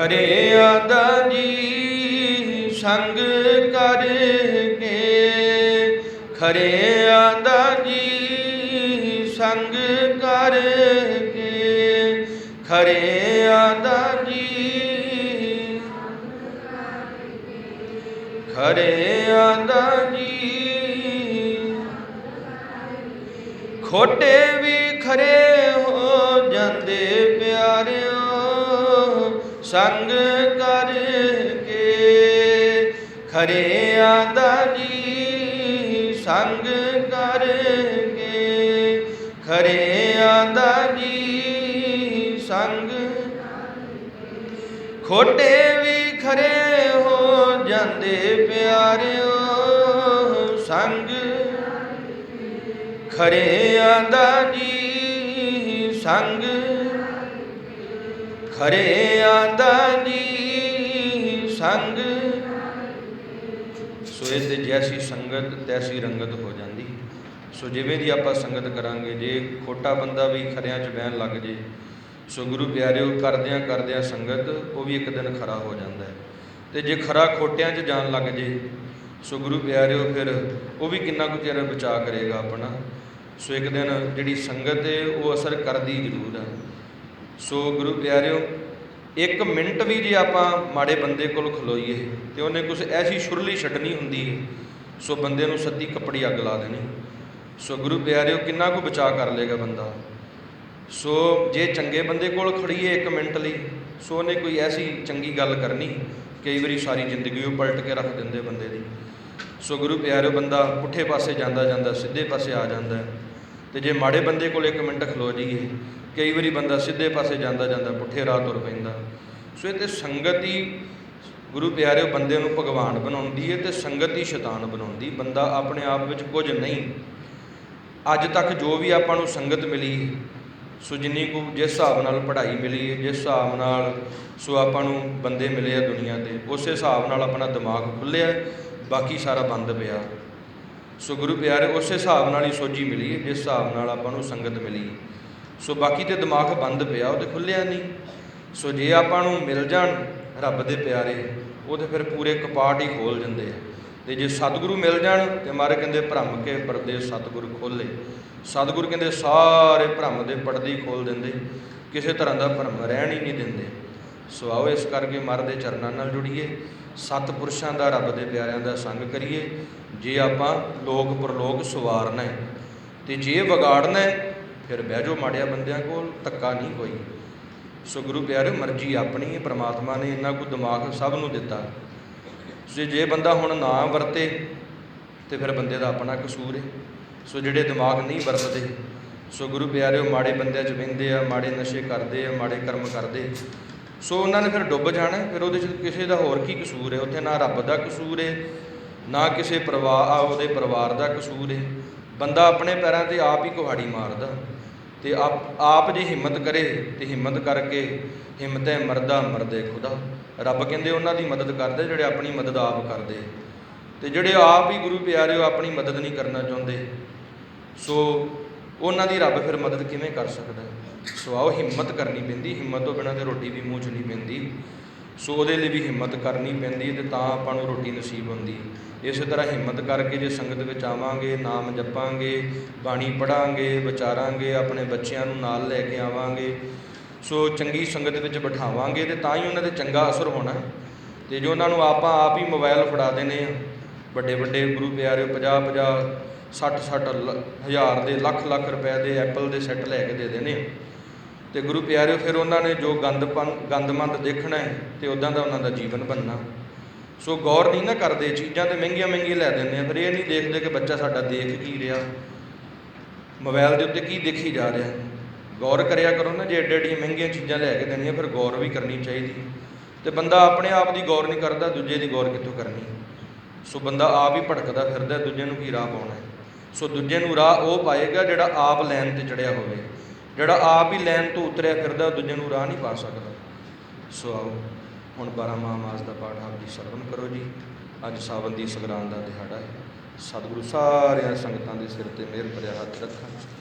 ਖਰਿਆਂ ਆਦਾ ਜੀ ਸੰਗ ਕਰਕੇ। ਖਰੇ ਆਦਾ ਜੀ ਸੰਗ ਕਰਕੇ। ਖਰੇ ਆਦਾ ਜੀ ਖਰੇ ਆਦਾ ਜੀ ਖੋਟੇ ਸੰਗ ਕਰਕੇ ਖਰਿਆਂ ਦਾ ਜੀ। ਸੰਗ ਕਰਕੇ ਖਰਿਆਂ ਦਾ ਜੀ। ਸੰਗ ਖੋਟੇ ਵੀ ਖਰੇ ਹੋ ਜਾਂਦੇ ਪਿਆਰਿਓ। ਸੰਗ ਖਰਿਆਂ ਦਾ ਜੀ। ਸੰਗ ਹਰੇ ਦਾ ਸੰਗ। ਸੋ ਇਹ ਤੇ ਜੈਸੀ ਸੰਗਤ, ਤੈਸੀ ਰੰਗਤ ਹੋ ਜਾਂਦੀ। ਸੋ ਜਿਵੇਂ ਦੀ ਆਪਾਂ ਸੰਗਤ ਕਰਾਂਗੇ, ਜੇ ਖੋਟਾ ਬੰਦਾ ਵੀ ਖਰਿਆਂ 'ਚ ਬਹਿਣ ਲੱਗ ਜੇ, ਸੋ ਗੁਰੂ ਪਿਆਰਿਓ, ਕਰਦਿਆਂ ਕਰਦਿਆਂ ਸੰਗਤ, ਉਹ ਵੀ ਇੱਕ ਦਿਨ ਖਰਾ ਹੋ ਜਾਂਦਾ ਹੈ। ਤੇ ਜੇ ਖਰਾ ਖੋਟਿਆਂ 'ਚ ਜਾਣ ਲੱਗ ਜੇ, ਸੋ ਗੁਰੂ ਪਿਆਰਿਓ ਫਿਰ ਉਹ ਵੀ ਕਿੰਨਾ ਕੁ ਚਿਰ ਬਚਾ ਕਰੇਗਾ ਆਪਣਾ। ਸੋ ਇੱਕ ਦਿਨ ਜਿਹੜੀ ਸੰਗਤ ਹੈ ਉਹ ਅਸਰ ਕਰਦੀ ਜ਼ਰੂਰ ਹੈ ਸੋ ਗੁਰੂ ਪਿਆਰਿਓ, ਇੱਕ ਮਿੰਟ ਵੀ ਜੇ ਆਪਾਂ ਮਾੜੇ ਬੰਦੇ ਕੋਲ ਖਲੋਈਏ ਤੇ ਉਹਨੇ ਕੁਝ ਐਸੀ ਸ਼ੁਰਲੀ ਛੱਡਣੀ ਹੁੰਦੀ ਹੈ ਸੋ ਬੰਦੇ ਨੂੰ ਸੱਤੀ ਕੱਪੜੀ ਅੱਗ ਲਾ ਦੇਣੀ। ਸੋ ਗੁਰੂ ਪਿਆਰਿਓ, ਕਿੰਨਾ ਕੁ ਬਚਾ ਕਰ ਲੇਗਾ ਬੰਦਾ? ਸੋ ਜੇ ਚੰਗੇ ਬੰਦੇ ਕੋਲ ਖੜੀਏ ਇੱਕ ਮਿੰਟ ਲਈ, ਸੋ ਉਹਨੇ ਕੋਈ ਐਸੀ ਚੰਗੀ ਗੱਲ ਕਰਨੀ, ਕਈ ਵਾਰੀ ਸਾਰੀ ਜ਼ਿੰਦਗੀ ਉਹ ਪਲਟ ਕੇ ਰੱਖ ਦਿੰਦੇ ਬੰਦੇ ਦੀ। ਸੋ ਗੁਰੂ ਪਿਆਰਿਓ, ਬੰਦਾ ਪੁੱਠੇ ਪਾਸੇ ਜਾਂਦਾ ਜਾਂਦਾ, ਸਿੱਧੇ ਪਾਸੇ ਆ ਜਾਂਦਾ। ਹੈ। ਤੇ ਜੇ ਮਾੜੇ ਬੰਦੇ ਕੋਲ ਇੱਕ ਮਿੰਟ ਖਲੋ ਜਾਈਏ ਕਈ ਵਾਰੀ ਬੰਦਾ ਸਿੱਧੇ ਪਾਸੇ ਜਾਂਦਾ ਜਾਂਦਾ, ਪੁੱਠੇ ਰਾਹ ਤੁਰ ਪੈਂਦਾ। ਸੋ ਇਹ ਤੇ ਸੰਗਤ ਹੀ, ਗੁਰੂ ਪਿਆਰਿਓ, ਬੰਦੇ ਨੂੰ ਭਗਵਾਨ ਬਣਾਉਂਦੀ ਹੈ ਤੇ ਸੰਗਤ ਹੀ ਸ਼ੈਤਾਨ ਬਣਾਉਂਦੀ। ਬੰਦਾ ਆਪਣੇ ਆਪ ਵਿੱਚ ਕੁਝ ਨਹੀਂ। ਅੱਜ ਤੱਕ ਜੋ ਵੀ ਆਪਾਂ ਨੂੰ ਸੰਗਤ ਮਿਲੀ, ਸੋ ਜਿੰਨੀ ਕੁ ਜਿਸ ਹਿਸਾਬ ਨਾਲ ਪੜ੍ਹਾਈ ਮਿਲੀ ਹੈ ਜਿਸ ਹਿਸਾਬ ਨਾਲ ਸੋ ਆਪਾਂ ਨੂੰ ਬੰਦੇ ਮਿਲੇ ਆ ਦੁਨੀਆ ਤੇ, ਉਸੇ ਹਿਸਾਬ ਨਾਲ ਆਪਣਾ ਦਿਮਾਗ ਖੁੱਲਿਆ ਬਾਕੀ ਸਾਰਾ ਬੰਦ ਪਿਆ। ਸੋ ਗੁਰੂ ਪਿਆਰੇ ਉਸੇ ਹਿਸਾਬ ਨਾਲ ਹੀ ਸੋਝੀ ਮਿਲੀ ਹੈ ਜਿਸ ਹਿਸਾਬ ਨਾਲ ਆਪਾਂ ਨੂੰ ਸੰਗਤ ਮਿਲੀ। ਸੋ ਬਾਕੀ ਤੇ ਦਿਮਾਗ ਬੰਦ ਪਿਆ, ਉਹ ਤੇ ਖੁੱਲਿਆ ਨਹੀਂ। ਸੋ ਜੇ ਆਪਾਂ ਨੂੰ ਮਿਲ ਜਾਣ ਰੱਬ ਦੇ ਪਿਆਰੇ, ਉਹ ਤੇ ਫਿਰ ਪੂਰੇ ਕਪਾਟ ਹੀ ਖੋਲ ਦਿੰਦੇ ਆ। ਤੇ ਜੇ ਸਤਿਗੁਰੂ ਮਿਲ ਜਾਣ ਤੇ ਮਾਰੇ ਕਹਿੰਦੇ ਭ੍ਰਮ ਕੇ ਪਰਦੇ ਸਤਿਗੁਰ ਖੋਲੇ ਸਤਿਗੁਰੂ ਕਹਿੰਦੇ ਸਾਰੇ ਭ੍ਰਮ ਦੇ ਪਰਦੇ ਹੀ ਖੋਲ ਦਿੰਦੇ। ਕਿਸੇ ਤਰ੍ਹਾਂ ਦਾ ਭਰਮ ਰਹਿਣ ਹੀ ਨਹੀਂ ਦਿੰਦੇ। ਸੋ ਆਓ ਇਸ ਕਰਕੇ ਮਰ ਦੇ ਚਰਨਾਂ ਨਾਲ ਜੁੜੀਏ। ਸਤ ਪੁਰਸ਼ਾਂ ਦਾ ਰੱਬ ਦੇ ਪਿਆਰਿਆਂ ਦਾ ਸੰਗ ਕਰੀਏ। ਜੇ ਆਪਾਂ ਲੋਕ ਪਰਲੋਕ ਸਵਾਰਨਾ ਹੈ, ਤੇ ਜੇ ਵਿਗਾੜਨਾ ਹੈ ਫਿਰ ਬਹਿ ਜਾਓ ਮਾੜਿਆ ਬੰਦਿਆਂ ਕੋਲ, ਧੱਕਾ ਨਹੀਂ ਕੋਈ। ਸੋ ਗੁਰੂ ਪਿਆਰੇ ਮਰਜ਼ੀ ਆਪਣੀ ਹੈ ਪ੍ਰਮਾਤਮਾ ਨੇ ਇੰਨਾ ਕੁ ਦਿਮਾਗ ਸਭ ਨੂੰ ਦਿੱਤਾ। ਜੇ ਜੇ ਬੰਦਾ ਹੁਣ ਨਾ ਵਰਤੇ, ਤੇ ਫਿਰ ਬੰਦੇ ਦਾ ਆਪਣਾ ਕਸੂਰ ਹੈ ਸੋ ਜਿਹੜੇ ਦਿਮਾਗ ਨਹੀਂ ਵਰਤਦੇ, ਸੋ ਗੁਰੂ ਪਿਆਰਿਓ, ਮਾੜੇ ਬੰਦਿਆਂ 'ਚ ਬਹਿੰਦੇ ਆ, ਮਾੜੇ ਨਸ਼ੇ ਕਰਦੇ ਆ, ਮਾੜੇ ਕਰਮ ਕਰਦੇ। ਸੋ ਉਹਨਾਂ ਨੇ ਫਿਰ ਡੁੱਬ ਜਾਣਾ, ਫਿਰ ਉਹਦੇ 'ਚ ਕਿਸੇ ਦਾ ਹੋਰ ਕੀ ਕਸੂਰ ਹੈ ਉੱਥੇ ਨਾ ਰੱਬ ਦਾ ਕਸੂਰ ਹੈ ਨਾ ਕਿਸੇ ਪਰਿਵਾਰ ਉਹਦੇ ਪਰਿਵਾਰ ਦਾ ਕਸੂਰ ਹੈ ਬੰਦਾ ਆਪਣੇ ਪੈਰਾਂ ਤੇ ਆਪ ਹੀ ਕੁਹਾੜੀ ਮਾਰਦਾ। ਤੇ ਆਪ ਆਪ ਜੇ ਹਿੰਮਤ ਕਰੇ ਤੇ ਹਿੰਮਤ ਕਰਕੇ ਹਿੰਮਤ ਹੈ ਮਰਦਾ ਮਰਦੇ ਖੁਦਾ। ਰੱਬ ਕਹਿੰਦੇ ਉਹਨਾਂ ਦੀ ਮਦਦ ਕਰਦੇ ਜਿਹੜੇ ਆਪਣੀ ਮਦਦ ਆਪ ਕਰਦੇ। ਤੇ ਜਿਹੜੇ ਆਪ ਹੀ ਗੁਰੂ ਪਿਆਰਿਓ ਆਪਣੀ ਮਦਦ ਨਹੀਂ ਕਰਨਾ ਚਾਹੁੰਦੇ। ਸੋ ਉਹਨਾਂ ਦੀ ਰੱਬ ਫਿਰ ਮਦਦ ਕਿਵੇਂ ਕਰ ਸਕਦਾ ਸੋ ਆਓ ਹਿੰਮਤ ਕਰਨੀ ਪੈਂਦੀ। ਹਿੰਮਤ ਤੋਂ ਬਿਨਾਂ ਤੇ ਰੋਟੀ ਵੀ ਮੂੰਹ 'ਚ ਨਹੀਂ ਪੈਂਦੀ। ਸੋ ਉਹਦੇ ਲਈ ਵੀ ਹਿੰਮਤ ਕਰਨੀ ਪੈਂਦੀ ਤੇ ਤਾਂ ਆਪਾਂ ਨੂੰ ਰੋਟੀ ਨਸੀਬ ਹੁੰਦੀ ਇਸੇ ਤਰ੍ਹਾਂ ਹਿੰਮਤ ਕਰਕੇ ਜੇ ਸੰਗਤ ਵਿੱਚ ਆਵਾਂਗੇ, ਨਾਮ ਜਪਾਂਗੇ, ਬਾਣੀ ਪੜਾਂਗੇ ਵਿਚਾਰਾਂਗੇ, ਆਪਣੇ ਬੱਚਿਆਂ ਨੂੰ ਨਾਲ ਲੈ ਕੇ ਆਵਾਂਗੇ, ਸੋ ਚੰਗੀ ਸੰਗਤ ਵਿੱਚ ਬਿਠਾਵਾਂਗੇ ਤੇ ਤਾਂ ਹੀ ਉਹਨਾਂ ਤੇ ਚੰਗਾ ਅਸਰ ਹੋਣਾ। ਤੇ ਜੋ ਉਹਨਾਂ ਨੂੰ ਆਪਾਂ ਆਪ ਹੀ ਮੋਬਾਈਲ ਫੜਾ ਦੇਣੇ ਆ ਵੱਡੇ ਵੱਡੇ ਗੁਰੂ ਪਿਆਰੇ 50 50 60 60 ਹਜ਼ਾਰ ਦੇ, ਲੱਖ ਲੱਖ ਰੁਪਏ ਦੇ ਐਪਲ ਦੇ ਸੈੱਟ ਲੈ ਕੇ ਦੇ ਦੇਣੇ ਆ ਤੇ ਗੁਰੂ ਪਿਆਰਿਓ, ਫਿਰ ਉਹਨਾਂ ਨੇ ਜੋ ਗੰਦਪਨ ਗੰਦਮੰਦ ਦੇਖਣਾ ਹੈ ਤੇ ਉਦਾਂ ਦਾ ਉਹਨਾਂ ਦਾ ਜੀਵਨ ਬਣਨਾ। ਸੋ ਗੌਰ ਨਹੀਂ ਨਾ ਕਰਦੇ, ਚੀਜ਼ਾਂ ਤੇ ਮਹਿੰਗੀਆਂ ਮਹਿੰਗੀਆਂ ਲੈ ਦਿੰਦੇ ਆ ਫਿਰ ਇਹ ਨਹੀਂ ਦੇਖਦੇ ਕਿ ਬੱਚਾ ਸਾਡਾ ਦੇਖ ਕੀ ਰਿਹਾ ਮੋਬਾਈਲ ਦੇ ਉੱਤੇ ਕੀ ਦੇਖੀ ਜਾ ਰਿਹਾ। ਗੌਰ ਕਰਿਆ ਕਰੋ ਨਾ, ਜੇ ਐਡੇ ਐਡੀਆਂ ਮਹਿੰਗੀਆਂ ਚੀਜ਼ਾਂ ਲੈ ਕੇ ਦੇਣੀਆਂ, ਫਿਰ ਗੌਰ ਵੀ ਕਰਨੀ ਚਾਹੀਦੀ। ਤੇ ਬੰਦਾ ਆਪਣੇ ਆਪ ਦੀ ਗੌਰ ਨਹੀਂ ਕਰਦਾ, ਦੂਜੇ ਦੀ ਗੌਰ ਕਿੱਥੋਂ ਕਰਨੀ। ਸੋ ਬੰਦਾ ਆਪ ਹੀ ਭਟਕਦਾ ਫਿਰਦਾ, ਦੂਜੇ ਨੂੰ ਕੀ ਰਾਹ ਪਾਉਣਾ ਸੋ ਦੂਜੇ ਨੂੰ ਰਾਹ ਉਹ ਪਾਏਗਾ ਜਿਹੜਾ ਆਪ ਲੈਣ ਤੇ ਚੜਿਆ ਹੋਵੇ। ਜਿਹੜਾ ਆਪ ਹੀ ਲੈਣ ਤੋਂ ਉਤਰਿਆ ਫਿਰਦਾ ਉਹ ਦੂਜੇ ਨੂੰ ਰਾਹ ਨਹੀਂ ਪਾ ਸਕਦਾ। ਸੋ ਆਓ, ਹੁਣ 12 ਮਾਸ ਦਾ ਪਾਠ ਆਪ ਜੀ ਸਰਵਨ ਕਰੋ ਜੀ। ਅੱਜ ਸਾਵਨ ਦੀ ਸੰਗਰਾਂਦ ਦਾ ਦਿਹਾੜਾ ਹੈ। ਸਤਿਗੁਰੂ ਸਾਰਿਆਂ ਸੰਗਤਾਂ ਦੇ ਸਿਰ ਤੇ ਮਿਹਰ ਭਰਿਆ ਹੱਥ ਰੱਖਣ